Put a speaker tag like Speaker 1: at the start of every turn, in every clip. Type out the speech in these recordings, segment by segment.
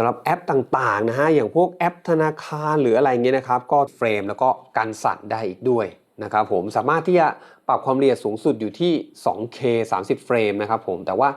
Speaker 1: สำหรับแอปต่างๆนะฮะอย่างพวกแอปธนาคารหรืออะไรเงี้ยนะครับก็เฟรมแล้วก็กันสั่นได้อีกด้วยนะครับผมสามารถที่จะปรับความละเอียดสูงสุดอยู่ที่ 2K 30 เฟรมนะครับผมแต่ว่า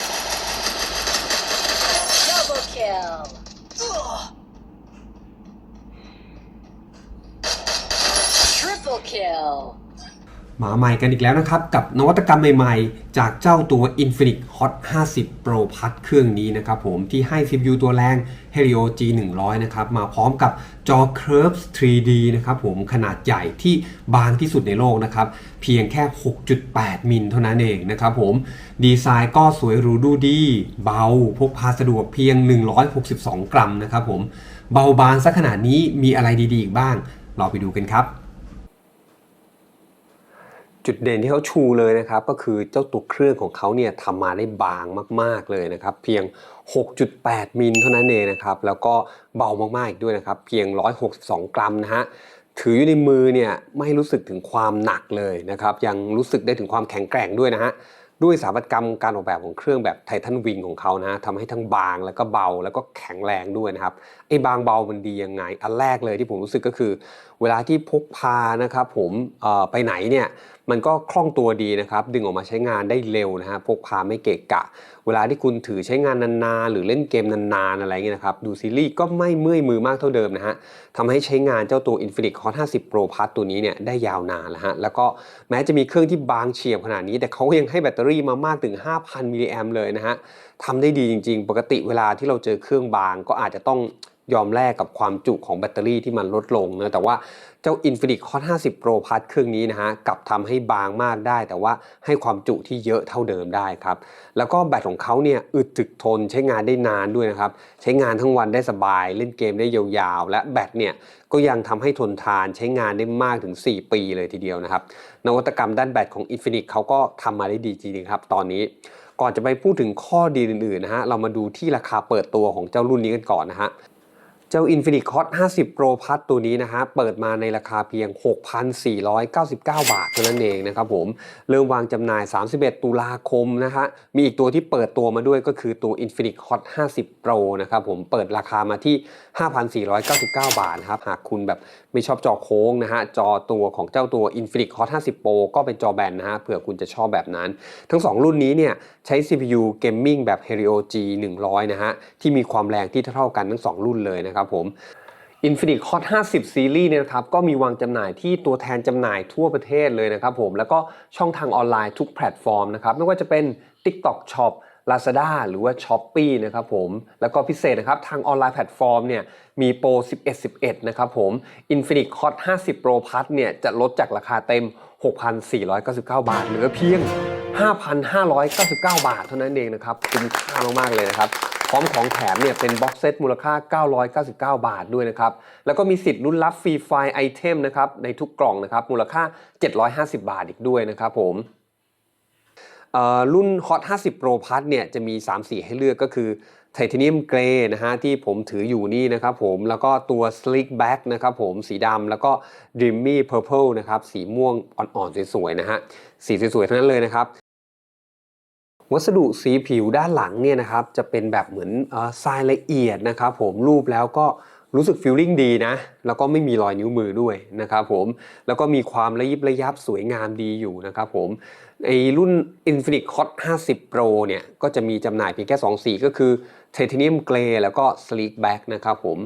Speaker 1: มาใหม่กันอีกแล้วนะครับ กับนวัตกรรมใหม่ๆ จากเจ้าตัว Infinix Hot 50 Pro Plus เครื่องนี้นะครับผมที่ให้ CPU ตัวแรง Helio G 100 นะครับ มาพร้อมกับจอ Curves 3D นะครับผมขนาดใหญ่ที่บางที่สุดในโลกนะครับ เพียงแค่ 6.8 มิลเท่านั้นเองนะครับผมดีไซน์ก็สวยหรูดูดี เบาพกพาสะดวกเพียง 162 กรัมนะครับผมเบาบางซะขนาดนี้มีอะไรดีๆอีกบ้างราไปดูกันครับ จุดเด่นที่เขาชูเลยนะครับก็คือเจ้าตัวเครื่องของเขาเนี่ยทำมาได้บางมากๆเลยนะครับ เพียง 6.8 มิลเท่านั้นเองนะครับ แล้วก็เบามากๆอีกด้วยนะครับ เพียง 162 กรัมนะฮะถืออยู่ในมือเนี่ยไม่รู้สึกถึงความหนักเลยนะครับ ยังรู้สึกได้ถึงความแข็งแกร่งด้วยนะฮะด้วยสถาปัตยกรรมการออกแบบของเครื่องแบบไททันวิงของเขานะฮะทำให้ทั้งบางแล้วก็เบาแล้วก็แข็งแรงด้วยนะครับไอ้บางเบามันดียังไง อันแรกเลยที่ผมรู้สึกก็คือ เวลาที่พกพานะครับผมไปไหนเนี่ยมันก็คล่องตัวดีนะครับดึงออกมาใช้งานได้เร็วนะฮะพกพาไม่เกะกะ เวลาที่คุณถือใช้งานนานๆหรือเล่นเกมนานๆอะไรเงี้ยนะครับดูซีรีส์ก็ไม่เมื่อยมือมากเท่าเดิมนะฮะทำให้ใช้งานเจ้าตัว Infinix Hot 50 Pro Plus ตัวนี้เนี่ยได้ยาวนานแล้วฮะแล้วก็แม้จะมีเครื่องที่บางเฉียบขนาดนี้ แต่เขาก็ยังให้แบตเตอรี่มามากถึง 5,000มิลลิแอมเลยนะฮะทำได้ดีจริง ๆ ปกติเวลาที่เราเจอเครื่องบางก็อาจจะต้อง ยอมแลกกับความจุของแบตเตอรี่ที่มันลดลงนะแต่ว่าเจ้า Infinix Hot 50 Pro Plus เครื่องนี้นะฮะกลับทำให้บางมากได้ แต่ว่าให้ความจุที่เยอะเท่าเดิมได้ครับ แล้วก็แบตของเขาเนี่ยอึดถึกทนใช้งานได้นานด้วยนะครับ ใช้งานทั้งวันได้สบาย เล่นเกมได้ยาวๆ และแบตเนี่ยก็ยังทำให้ทนทานใช้งานได้มากถึง 4 ปีเลยทีเดียวนะครับ นวัตกรรมด้านแบตของ Infinix เขาก็ทำมาได้ดีจริงๆครับตอนนี้ก่อนจะไปพูดถึงข้อดีอื่นๆนะฮะเรามาดูที่ราคาเปิดตัวของเจ้ารุ่นนี้กันก่อนนะฮะ เจ้า Infinix Hot 50 Pro Plus ตัวนี้นะฮะ เปิดมาในราคาเพียง 6,499 บาทเท่านั้นเองนะครับผม เริ่มวางจำหน่าย 31 ตุลาคมนะฮะ มีอีกตัวที่เปิดตัวมาด้วยก็คือตัว Infinix Hot 50 Pro นะครับผม เปิดราคามาที่ 5,499 บาทนะครับ หากคุณแบบไม่ชอบจอโค้งนะฮะ จอตัวของเจ้าตัว Infinix Hot 50 Pro ก็เป็นจอแบนนะฮะ เผื่อคุณจะชอบแบบนั้น ทั้ง 2 รุ่นนี้เนี่ยใช้ CPU Gaming แบบ Helio G 100 นะฮะ ที่มีความแรงที่เท่ากันทั้ง 2 รุ่นเลยนะครับผม Infinix Hot 50 Series เนี่ยนะครับก็มีวางจำหน่ายที่ตัวแทนจำหน่ายทั่วประเทศเลยนะครับผมแล้วก็ช่องทางออนไลน์ทุกแพลตฟอร์มนะครับไม่ว่าจะเป็น TikTok Shop Lazada หรือว่า Shopee นะครับผมแล้วก็พิเศษนะครับทางออนไลน์แพลตฟอร์มเนี่ยมีโปร 11 11 นะครับผม Infinix Hot 50 Pro Plus เนี่ยจะลดจากราคาเต็ม 6,499 บาท เหลือเพียง 5,599 บาทเท่านั้นเองนะครับคุ้มค่ามากๆเลยนะครับ พร้อมของแถมเนี่ยเป็นบ็อกเซตมูลค่า 999 บาทด้วยนะครับ แล้วก็มีสิทธิ์ลุ้นรับฟรีไฟล์ไอเทมนะครับในทุกกล่องนะครับมูลค่า 750 บาทอีกด้วยนะครับผมเอ่อรุ่น Hot 50 Pro Plus เนี่ยจะมี 3 สีให้เลือกก็คือ Titanium Grey นะฮะที่ผมถืออยู่นี่นะครับผมแล้วก็ตัว Slick Back นะครับผมสีดำแล้วก็ Dreamy Purple นะครับสีม่วงอ่อนๆ สวยๆ นะฮะ สีสวยๆ ทั้งนั้นเลยนะครับ วัสดุสีผิวด้านหลังเนี่ยนะครับจะเป็นแบบเหมือนทรายละเอียดนะครับผมรูปแล้วก็รู้สึกฟีลลิ่งดีนะ แล้วก็ไม่มีรอยนิ้วมือด้วยนะครับผม แล้วก็มีความระยิบระยับสวยงามดีอยู่นะครับผม ไอรุ่น Infinix Hot 50 Pro เนี่ยก็จะมีจำหน่ายเพียงแค่ 2 สีก็คือ Titanium Grey แล้วก็ Sleek Black นะครับผม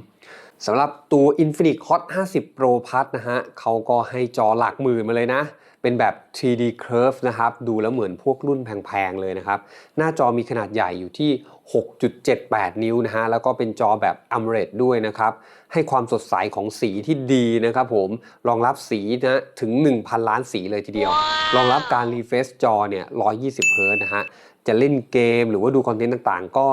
Speaker 1: สำหรับตัว Infinix Hot 50 Pro Plus นะฮะเขาก็ให้จอหลักหมื่นมาเลยนะ เป็นแบบ 3D Curve นะครับ ดูแล้วเหมือนพวกรุ่นแพงๆเลยนะครับ หน้าจอมีขนาดใหญ่อยู่ที่ 6.78 นิ้วนะฮะ แล้วก็เป็นจอแบบ AMOLED ด้วยนะครับ ให้ความสดใสของสีที่ดีนะครับผม รองรับสีนะถึง 1,000 ล้านสีเลยทีเดียว รองรับการ refresh จอเนี่ย 120 เฮิร์ตนะฮะจะเล่นเกมหรือว่าดูคอนเทนต์ต่างๆ ก็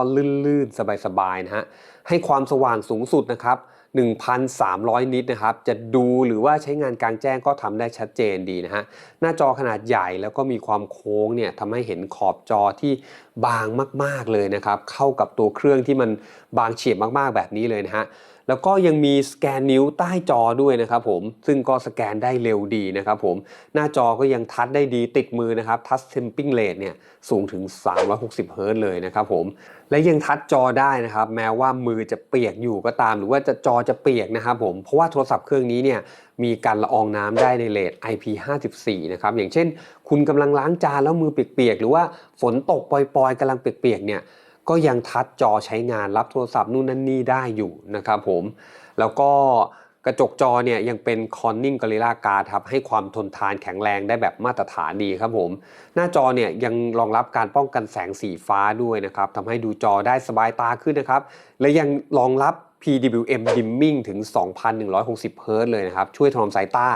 Speaker 1: ลื่นๆ สบายๆนะฮะ ให้ความสว่างสูงสุดนะครับ 1,300 นิตนะครับ จะดูหรือว่าใช้งานกลางแจ้งก็ทำได้ชัดเจนดีนะฮะ หน้าจอขนาดใหญ่แล้วก็มีความโค้งเนี่ยทำให้เห็นขอบจอที่บางมาก ๆเลยนะครับ เข้ากับตัวเครื่องที่มันบางเฉียบมากๆแบบนี้เลยนะฮะ แล้วก็ยังมีสแกนนิ้วใต้จอด้วยนะครับผมซึ่งก็สแกนได้เร็วดีนะครับผมหน้าจอก็ยังทัชได้ดีติดมือนะครับทัชเทมปิ้งเรทเนี่ยสูงถึง 360 เฮิร์ตเลยนะครับผมและยังทัชจอได้นะครับแม้ว่ามือจะเปียกอยู่ก็ตาม หรือว่าจะจอจะเปียกนะครับผมเพราะว่าโทรศัพท์เครื่องนี้เนี่ยมีการละอองน้ำได้ในเลท IP54 นะครับอย่างเช่น คุณกำลังล้างจานแล้วมือเปียกๆหรือว่าฝนตกปล่อยๆกำลังเปียกๆเนี่ย ก็ยังทัชจอใช้งานรับโทรศัพท์นู่นนั่นนี่ได้อยู่นะครับผมแล้วก็กระจกจอเนี่ยยังเป็น Corning Gorilla Glass ครับให้ความทนทานแข็งแรงได้แบบมาตรฐานดีครับผม หน้าจอเนี่ยยังรองรับการป้องกันแสงสีฟ้าด้วยนะครับทำให้ดูจอได้สบายตาขึ้นนะครับ และยังรองรับ PWM dimming ถึง 2,160 Hz เลยนะครับ ช่วยถนอมสายตา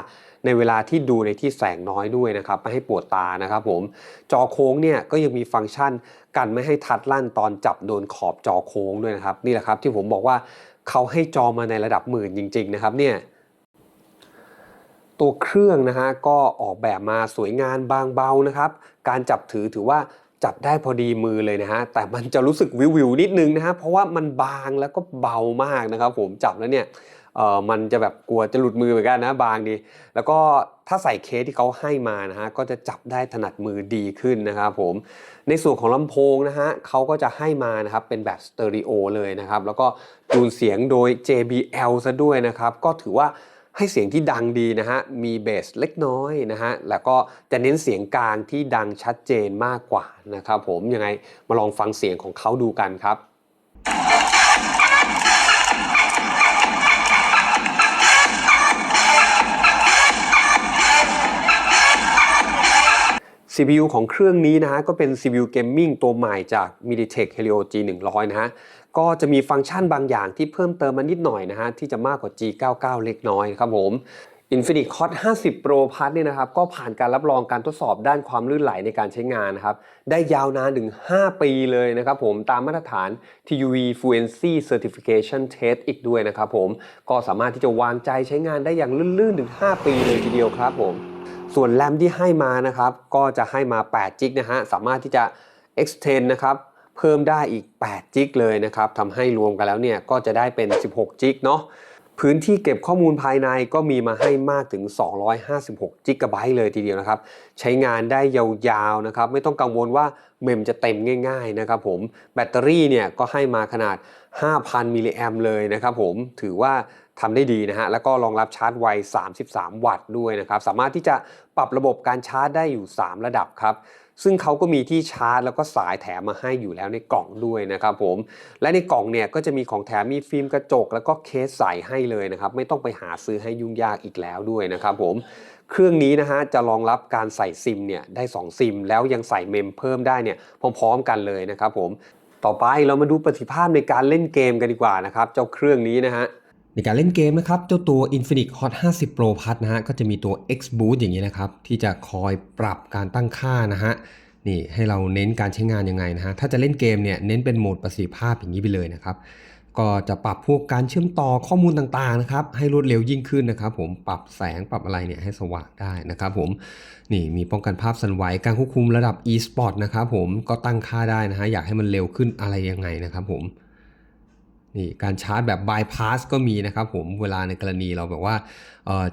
Speaker 1: ในเวลาที่ดูในที่แสงน้อยด้วยนะครับไม่ให้ปวดตานะครับผมจอโค้งเนี่ยก็ยังมีฟังก์ชันกันไม่ให้ทัดลั่นตอนจับโดนขอบจอโค้งด้วยนะครับนี่แหละครับที่ผมบอกว่าเขาให้จอมาในระดับหมื่นจริง ๆ นะครับเนี่ยตัวเครื่องนะฮะก็ออกแบบมาสวยงามบางเบานะครับ การจับถือถือว่าจับได้พอดีมือเลยนะฮะแต่มันจะรู้สึกวิววิวนิดนึงนะฮะเพราะว่ามันบางแล้วก็เบามากนะครับ ผมจับแล้วเนี่ย เออมันจะแบบกลัวจะหลุดมือเหมือนกันนะบางดี แล้วก็ถ้าใส่เคสที่เขาให้มานะฮะก็จะจับได้ถนัดมือดีขึ้นนะครับผมในส่วนของลำโพงนะฮะเขาก็จะให้มานะครับเป็นแบบสเตอริโอเลยนะครับแล้วก็จูนเสียงโดย JBL ซะด้วยนะครับก็ถือว่าให้เสียงที่ดังดีนะฮะ มีเบสเล็กน้อยนะฮะ แล้วก็จะเน้นเสียงกลางที่ดังชัดเจนมากกว่านะครับผม ยังไงมาลองฟังเสียงของเขาดูกันครับ CPU ของเครื่องนี้นะฮะก็เป็น CPU Gaming ตัวใหม่จาก MediaTek Helio G100 นะฮะก็จะมีฟังก์ชันบางอย่างที่เพิ่มเติมมานิดหน่อยนะฮะที่จะมากกว่า G99 เล็กน้อยครับผม Infinix Hot 50 Pro Plus เนี่ยนะครับก็ผ่านการรับรองการทดสอบด้านความลื่นไหลในการใช้งานนะครับได้ยาวนานถึง 5 ปีเลยนะครับผมตามมาตรฐาน TUV Fluency Certification Test อีกด้วยนะครับผมก็สามารถที่จะวางใจใช้งานได้อย่างลื่นๆถึง 5 ปีเลยทีเดียวครับผม ส่วนแรมที่ให้มานะครับ ก็จะให้มา8จิกนะฮะ สามารถที่จะ extend นะครับเพิ่มได้อีก8จิกเลยนะครับทำให้รวมกันแล้วเนี่ยก็จะได้เป็น 16จิกเนาะพื้นที่เก็บข้อมูลภายในก็มีมาให้มากถึง 256จิกะไบต์เลยทีเดียวนะครับ ใช้งานได้ยาวๆนะครับ ไม่ต้องกังวลว่าเมมจะเต็มง่ายๆนะครับผม แบตเตอรี่เนี่ยก็ให้มาขนาด 5,000 มิลลิแอมเลยนะครับผม ถือว่า ทำได้ดีนะฮะ แล้วก็รองรับชาร์จไว 33 วัตต์ด้วยนะครับ สามารถที่จะปรับระบบการชาร์จได้อยู่ 3 ระดับครับ ซึ่งเขาก็มีที่ชาร์จ แล้วก็สายแถมมาให้อยู่แล้วในกล่องด้วยนะครับผม และในกล่องเนี่ยก็จะมีของแถมมีฟิล์มกระจก แล้วก็เคสใส่ให้เลยนะครับ ไม่ต้องไปหาซื้อให้ยุ่งยากอีกแล้วด้วยนะครับผม เครื่องนี้นะฮะจะรองรับการใส่ซิมเนี่ยได้ 2 ซิม แล้วยังใส่เมมเพิ่มได้เนี่ยพร้อมๆ กันเลยนะครับผม ต่อไปเรามาดูประสิทธิภาพในการเล่นเกมกันดีกว่านะครับ เจ้าเครื่องนี้นะฮะ ในการเล่นเกมนะครับ เจ้าตัว Infinix Hot 50 Pro Plus นะฮะ ก็จะมีตัว X Boost อย่างนี้นะครับ ที่จะคอยปรับการตั้งค่านะฮะ นี่ให้เราเน้นการใช้งานยังไงนะฮะ ถ้าจะเล่นเกมเนี่ย เน้นเป็นโหมดประสิทธิภาพอย่างนี้ไปเลยนะครับ ก็จะปรับพวกการเชื่อมต่อข้อมูลต่างๆนะครับ ให้รวดเร็วยิ่งขึ้นนะครับผม ปรับแสงปรับอะไรเนี่ยให้สว่างได้นะครับผม นี่มีป้องกันภาพสั่นไหว การควบคุมระดับ e-sport นะครับผม ก็ตั้งค่าได้นะฮะ อยากให้มันเร็วขึ้นอะไรยังไงนะครับผม นี่การชาร์จแบบบายพาสก็มีนะครับผมเวลาในกรณีเราแบบว่า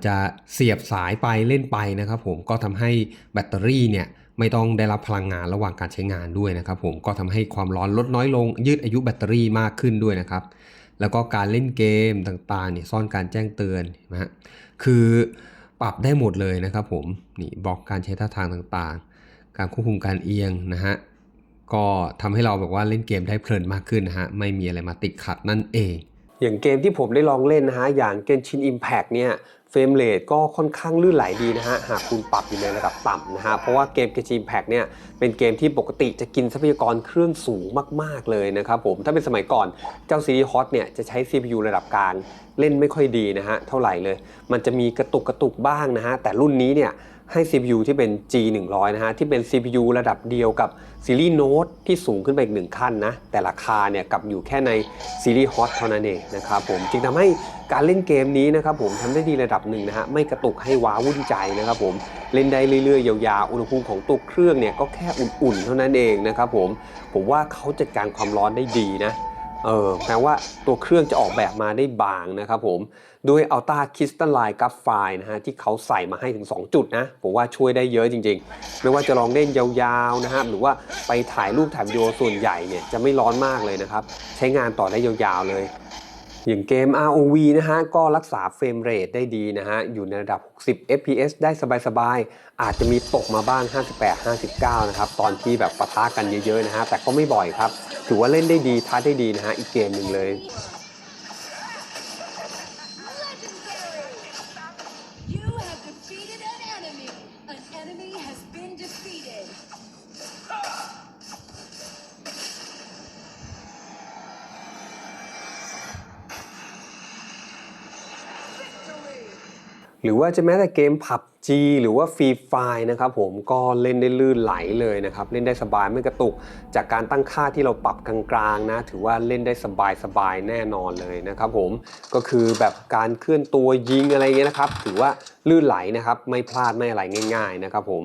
Speaker 1: จะเสียบสายไปเล่นไปนะครับผมก็ทำให้แบตเตอรี่เนี่ยไม่ต้องได้รับพลังงานระหว่างการใช้งานด้วยนะครับผมก็ทำให้ความร้อนลดน้อยลง ยืดอายุแบตเตอรี่มากขึ้นด้วยนะครับ แล้วก็การเล่นเกมต่างๆเนี่ยซ่อนการแจ้งเตือนนะฮะคือปรับได้หมดเลยนะครับผมนี่บล็อกการใช้ท่าทางต่างๆ การควบคุมการเอียงนะฮะ ก็ทำให้เราแบบว่าเล่นเกมได้เพลินมากขึ้นนะฮะไม่มีอะไรมาติดขัดนั่นเอง อย่างเกมที่ผมได้ลองเล่นนะฮะอย่าง Genshin Impact เนี่ยเฟรมเรทก็ค่อนข้างลื่นไหลดีนะฮะหากคุณปรับอยู่ในระดับต่ำนะฮะเพราะว่าเกม Genshin Impact เนี่ยเป็นเกมที่ปกติจะกินทรัพยากรเครื่องสูงมาก ๆ เลยนะครับผมถ้าเป็นสมัยก่อนเจ้าซีรีส์ฮอตเนี่ยจะใช้ CPU ระดับกลางเล่นไม่ค่อยดีนะฮะเท่าไหร่เลย มันจะมีกระตุกกระตุกบ้างนะฮะแต่รุ่นนี้เนี่ย ให้ CPU ที่เป็น G100 นะฮะ ที่เป็น CPU ระดับเดียวกับซีรีส์ Note ที่สูงขึ้นไปอีกหนึ่งขั้นนะ แต่ราคาเนี่ยกลับอยู่แค่ในซีรีส์ Hot เท่านั้นเองนะครับผม จึงทำให้การเล่นเกมนี้นะครับผมทำได้ดีระดับหนึ่งนะฮะ ไม่กระตุกให้ว้าวุ่นใจนะครับผม เล่นได้เรื่อยๆ ยาวๆ อุณหภูมิของตัวเครื่องเนี่ยก็แค่อุ่นๆ เท่านั้นเองนะครับผม ผมว่าเขาจัดการความร้อนได้ดีนะ เออแปลว่าตัวเครื่องจะออกแบบมาได้บางนะครับผมด้วยอัลต้าคริสตัลไลน์กัฟไฟนะฮะที่เขาใส่มาให้ถึง 2 จุดนะผมว่าช่วยได้เยอะจริงๆ ไม่ว่าจะลองเล่นยาวๆนะครับหรือว่าไปถ่ายรูปถ่ายวิดีโอส่วนใหญ่เนี่ยจะไม่ร้อนมากเลยนะครับ ใช้งานต่อได้ยาวๆเลย อย่างเกม ROV นะฮะก็รักษาเฟรมเรทได้ดีนะฮะอยู่ในระดับ 60 fps ได้สบายๆ อาจจะมีตกมาบ้าง 58 59 นะครับ ตอนที่แบบปะทะกันเยอะๆนะฮะแต่ก็ไม่บ่อยครับ ถือว่าเล่นได้ดีทัดได้ดีนะฮะอีกเกมหนึ่งเลย หรือว่าจะแม้แต่เกมผับจีหรือว่าฟรีไฟนะครับผมก็เล่นได้ลื่นไหลเลยนะครับ เล่นได้สบายไม่กระตุก จากการตั้งค่าที่เราปรับกลางๆนะ ถือว่าเล่นได้สบายๆแน่นอนเลยนะครับผมก็คือแบบการเคลื่อนตัวยิงอะไรเงี้ยนะครับ ถือว่าลื่นไหลนะครับ ไม่พลาดไม่อะไรง่าย ๆ นะครับผม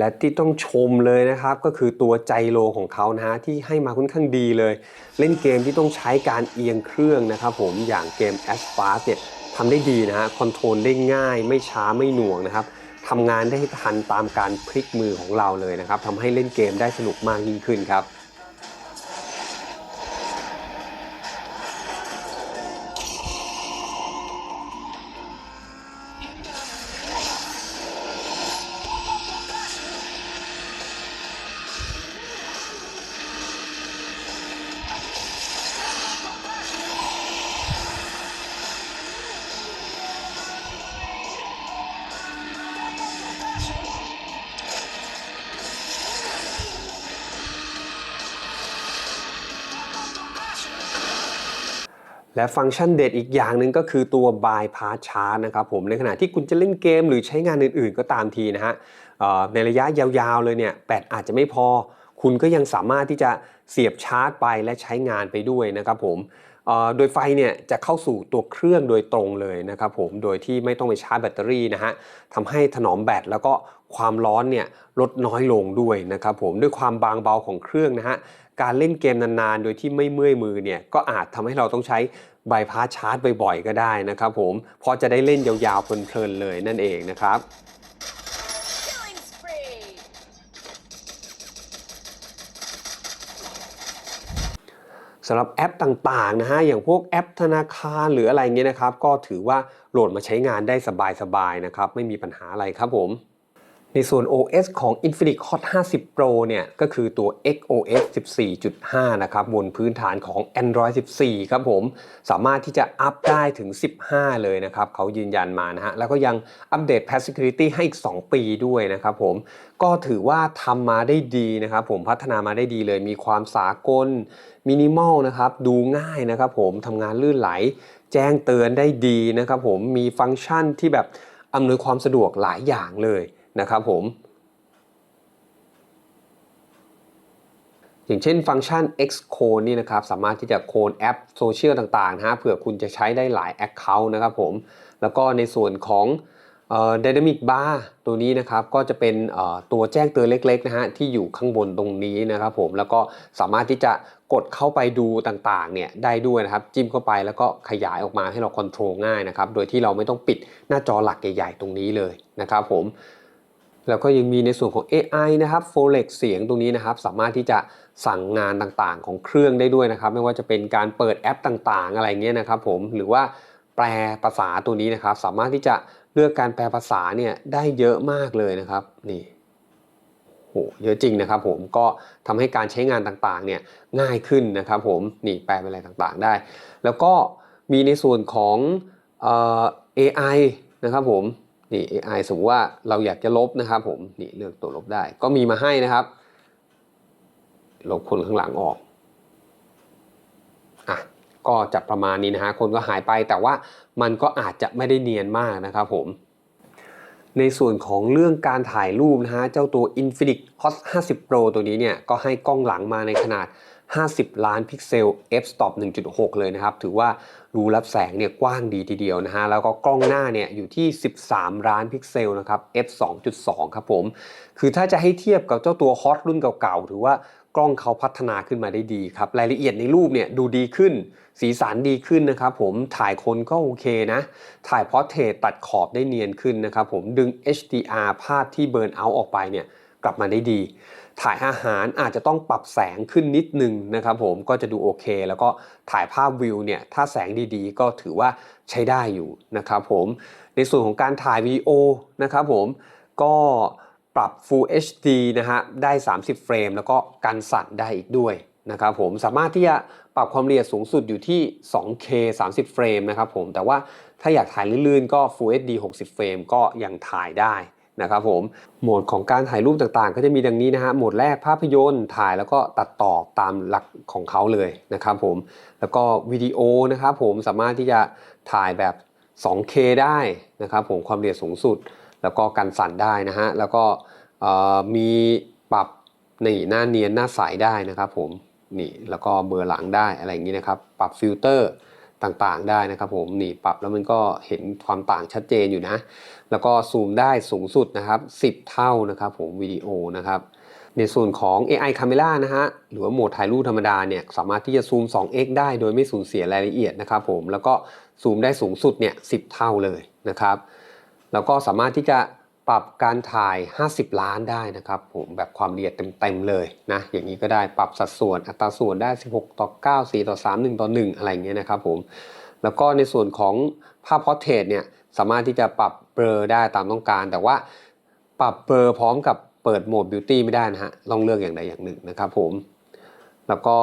Speaker 1: และที่ต้องชมเลยนะครับ ก็คือตัวใจโลของเขานะฮะที่ให้มาค่อนข้างดีเลย เล่นเกมที่ต้องใช้การเอียงเครื่องนะครับผมอย่างเกม a s p a r เนี่ยทำได้ดีนะฮะคอนโทรลได้ง่าย ไม่ช้าไม่หน่วงนะครับทำงานได้ทันตามการพลิกมือของเราเลยนะครับทำให้เล่นเกมได้สนุกมากยิ่งขึ้นครับ และฟังก์ชันเด็ดอีกอย่างหนึ่งก็คือตัว bypass charge นะครับผมในขณะที่คุณจะเล่นเกมหรือใช้งานอื่นๆ ก็ตามทีนะฮะในระยะยาวๆเลยเนี่ยแบตอาจจะไม่พอ คุณก็ยังสามารถที่จะเสียบชาร์จไปและใช้งานไปด้วยนะครับผม โดยไฟเนี่ยจะเข้าสู่ตัวเครื่องโดยตรงเลยนะครับผมโดยที่ไม่ต้องไปชาร์จแบตเตอรี่นะฮะทำให้ถนอมแบตแล้วก็ความร้อนเนี่ยลดน้อยลงด้วยนะครับผมด้วยความบางเบาของเครื่องนะฮะการเล่นเกมนานๆ โดยที่ไม่เมื่อยมือเนี่ยก็อาจทำให้เราต้องใช้บายพาสชาร์จบ่อยๆ ก็ได้นะครับผมพอจะได้เล่นยาวๆเพลินๆเลยนั่นเองนะครับ สำหรับแอปต่างๆนะฮะอย่างพวกแอปธนาคารหรืออะไรเงี้ยนะครับ ก็ถือว่าโหลดมาใช้งานได้สบายๆนะครับ ไม่มีปัญหาอะไรครับผม ในส่วน OS ของ Infinix Hot 50 Pro เนี่ยก็คือตัว XOS 14.5 นะครับบนพื้นฐานของ Android 14 ครับผม สามารถที่จะอัพได้ถึง 15 เลยนะครับเขายืนยันมานะฮะ แล้วก็ยังอัปเดต Patch Security ให้อีก 2 ปีด้วยนะครับผม ก็ถือว่าทำมาได้ดีนะครับผมพัฒนามาได้ดีเลยมีความสากลมินิมอลนะครับดูง่ายนะครับผมทำงานลื่นไหล แจ้งเตือนได้ดีนะครับผมมีฟังก์ชันที่แบบอำนวยความสะดวกหลายอย่างเลย นะครับผม อย่างเช่นฟังก์ชัน Xcode นี่นะครับ สามารถที่จะโคนแอปโซเชียลต่างๆนะฮะเผื่อคุณจะใช้ได้หลาย Account นะครับผม แล้วก็ในส่วนของเอ่อ Dynamic Bar ตัวนี้นะครับก็จะเป็นตัวแจ้งเตือนเล็กๆนะฮะที่อยู่ข้างบนตรงนี้นะครับผมแล้วก็สามารถที่จะกดเข้าไปดูต่างๆเนี่ยได้ด้วยนะครับจิ้มเข้าไปแล้วก็ขยายออกมาให้เราคอนโทรลง่ายนะครับโดยที่เราไม่ต้องปิดหน้าจอหลักใหญ่ๆตรงนี้เลยนะครับผม แล้วก็ยังมีในส่วนของ AI นะครับ Forex เสียงตรงนี้นะครับ สามารถที่จะสั่งงานต่างๆ ของเครื่องได้ด้วยนะครับ ไม่ว่าจะเป็นการเปิดแอปต่างๆ อะไรเงี้ยนะครับ ผมหรือว่าแปลภาษาตัวนี้นะครับ สามารถที่จะเลือกการแปลภาษาเนี่ยได้เยอะมากเลยนะครับนี่โหเยอะจริงนะครับผมก็ทำให้การใช้งานต่างๆเนี่ยง่ายขึ้นนะครับผมนี่แปลเป็นอะไรต่างๆได้ แล้วก็มีในส่วนของเอ่อ AI นะครับผม นี่ AI สมมติว่าเราอยากจะลบนะครับผมนี่เลือกตัวลบได้ ก็มีมาให้นะครับ ลบคนข้างหลังออกอะก็จะประมาณนี้นะฮะคนก็หายไปแต่ว่ามันก็อาจจะไม่ได้เนียนมากนะครับผม ในส่วนของเรื่องการถ่ายรูปนะฮะเจ้าตัว Infinix Hot 50 Pro ตัวนี้เนี่ยก็ให้กล้องหลังมาในขนาด 50 ล้านพิกเซล f stop 1.6 เลยนะครับ ถือว่ารูรับแสงเนี่ยกว้างดีทีเดียวนะฮะ แล้วก็กล้องหน้าเนี่ยอยู่ที่ 13 ล้านพิกเซลนะครับ f 2.2 ครับผม คือถ้าจะให้เทียบกับเจ้าตัวฮอตรุ่นเก่าๆ ถือว่ากล้องเขาพัฒนาขึ้นมาได้ดีครับ รายละเอียดในรูปเนี่ยดูดีขึ้น สีสันดีขึ้นนะครับผม ถ่ายคนก็โอเคนะ ถ่ายพอร์เทรตตัดขอบได้เนียนขึ้นนะครับผม ดึง HDR ภาพที่เบิร์นเอาท์ออกไปเนี่ยกลับมาได้ดี ถ่ายอาหารอาจจะต้องปรับแสงขึ้นนิดนึงนะครับผมก็จะดูโอเค แล้วก็ถ่ายภาพวิวเนี่ยถ้าแสงดีๆ ก็ถือว่าใช้ได้อยู่นะครับผมในส่วนของการถ่ายวิดีโอนะครับผมก็ปรับ Full HD นะฮะได้ 30 เฟรม แล้วก็กันสั่นได้อีกด้วยนะครับผมสามารถที่จะปรับความละเอียดสูงสุดอยู่ที่ 2K 30 เฟรมนะครับผมแต่ว่าถ้าอยากถ่ายลื่นๆก็ Full HD 60 เฟรมก็ยังถ่ายได้ นะครับผมโหมดของการถ่ายรูปต่างๆ ก็จะมีดังนี้นะฮะโหมดแรกภาพยนตร์ถ่ายแล้วก็ตัดต่อตามหลักของเขาเลยนะครับผมแล้วก็วิดีโอนะครับผมสามารถที่จะถ่ายแบบ 2K ได้นะครับผมความละเอียดสูงสุด แล้วก็กันสั่นได้นะฮะแล้วก็มีปรับนี่หน้าเนียนหน้าใสได้นะครับผมนี่แล้วก็เบอร์หลังได้อะไรอย่างนี้นะครับ ปรับฟิลเตอร์ ต่างๆได้นะครับผมนี่ปรับแล้วมันก็เห็นความต่างชัดเจนอยู่นะ แล้วก็ซูมได้สูงสุดนะครับ 10 เท่านะครับผมวิดีโอนะครับในส่วนของ AI Camera นะฮะหรือว่าโหมดถ่ายรูปธรรมดาเนี่ยสามารถที่จะซูม 2x ได้โดยไม่สูญเสียรายละเอียดนะครับผมแล้วก็ซูมได้สูงสุดเนี่ย10 เท่าเลยนะครับ แล้วก็สามารถที่จะ ปรับการถ่าย 50 ล้านได้นะครับผมแบบความละเอียดเต็มๆเลยนะอย่างนี้ก็ได้ปรับสัดส่วนอัตราส่วนได้ 16 ต่อ 9 4 ต่อ 3 1 ต่อ 1 อะไรเงี้ยนะครับผมแล้วก็ในส่วนของภาพพอร์เทรตเนี่ยสามารถที่จะปรับเบลอได้ตามต้องการ แต่ว่าปรับเบลอพร้อมกับเปิดโหมดบิวตี้ไม่ได้นะฮะต้องเลือกอย่างใดอย่างหนึ่งนะครับผมแล้วก็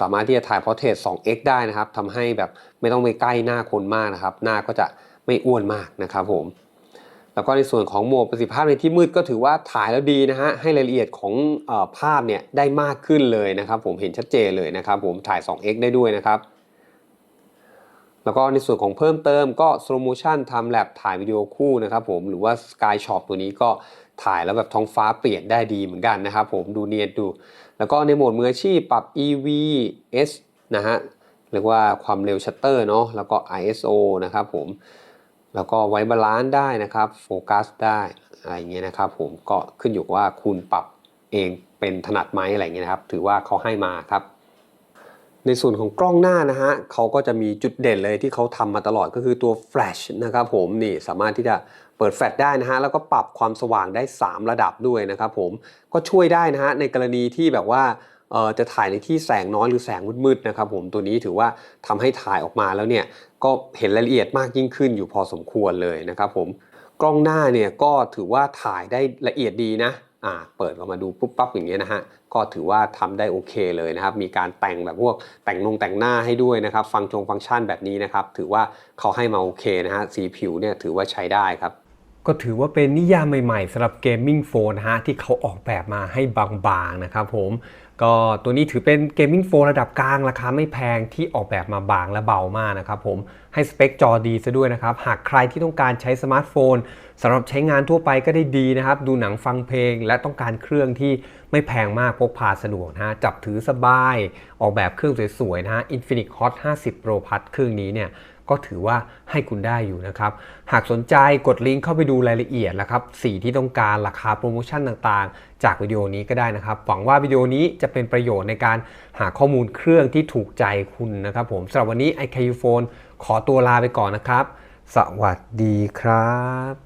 Speaker 1: สามารถที่จะถ่ายพอร์เทรต 2x ได้นะครับทำให้แบบไม่ต้องไปใกล้หน้าคนมากนะครับ หน้าก็จะไม่อ้วนมากนะครับผม แล้วก็ในส่วนของโหมดประสิทธิภาพในที่มืดก็ถือว่าถ่ายแล้วดีนะฮะให้รายละเอียดของออภาพเนี่ยได้มากขึ้นเลยนะครับ ผมเห็นชัดเจนเลยนะครับ ผมถ่าย 2x ได้ด้วยนะครับ แล้วก็ในส่วนของเพิ่มเติมก็ slow motion ทำแลบถ่ายวิดีโอคู่นะครับ ผมหรือว่า sky shot ตัวนี้ก็ถ่ายแล้วแบบท้องฟ้าเปลี่ยนได้ดีเหมือนกันนะครับ ผมดูเนียนดู แล้วก็ในโหมดมืออาชีพปรับ EV S นะฮะเรียกว่าความเร็วชัตเตอร์เนาะแล้วก็ ISO นะครับผม แล้วก็ไว้บาลานซ์ได้นะครับโฟกัสได้อะไรเงี้ยนะครับผมก็ขึ้นอยู่ว่าคุณปรับเองเป็นถนัดไหมอะไรเงี้ยนะครับ ถือว่าเขาให้มาครับ ในส่วนของกล้องหน้านะฮะเขาก็จะมีจุดเด่นเลยที่เขาทำมาตลอดก็คือตัวแฟลชนะครับผมนี่สามารถที่จะเปิดแฟลชได้นะฮะแล้วก็ปรับความสว่างได้ 3 ระดับด้วยนะครับผมก็ช่วยได้นะฮะในกรณีที่แบบว่า จะถ่ายในที่แสงน้อยหรือแสงมืดๆนะครับผมตัวนี้ถือว่าทำให้ถ่ายออกมาแล้วเนี่ยก็เห็นรายละเอียดมากยิ่งขึ้นอยู่พอสมควรเลยนะครับผมกล้องหน้าเนี่ยก็ถือว่าถ่ายได้ละเอียดดีนะอ่าเปิดออกมาดูปุ๊บปั๊บอย่างเงี้ยนะฮะก็ถือว่าทำได้โอเคเลยนะครับ มีการแต่งแบบพวกแต่งนงแต่งหน้าให้ด้วยนะครับ ฟังชงฟังก์ชันแบบนี้นะครับ ถือว่าเขาให้มาโอเคนะฮะสีผิวเนี่ยถือว่าใช้ได้ครับก็ถือว่าเป็นนิยามใหม่ๆสำหรับเกมมิ่งโฟนนะฮะที่เขาออกแบบมาให้บางๆนะครับผม ก็ตัวนี้ถือเป็นเกมมิ่งโฟนระดับกลางราคาไม่แพงที่ออกแบบมาบางและเบามากนะครับผมให้สเปคจอดีซะด้วยนะครับ หากใครที่ต้องการใช้สมาร์ทโฟนสำหรับใช้งานทั่วไปก็ได้ดีนะครับ ดูหนังฟังเพลง และต้องการเครื่องที่ไม่แพงมากพกพาสะดวกนะฮะจับถือสบาย ออกแบบเครื่องสวยๆนะฮะ Infinix Hot 50 Pro Plus เครื่องนี้เนี่ย ก็ถือว่าให้คุณได้อยู่นะครับ หากสนใจกดลิงก์เข้าไปดูรายละเอียดนะครับสีที่ต้องการราคาโปรโมชั่นต่างๆ จากวิดีโอนี้ก็ได้นะครับ หวังว่าวิดีโอนี้จะเป็นประโยชน์ในการหาข้อมูลเครื่องที่ถูกใจคุณนะครับผมสำหรับวันนี้ iQ Phone ขอตัวลาไปก่อนนะครับ สวัสดีครับ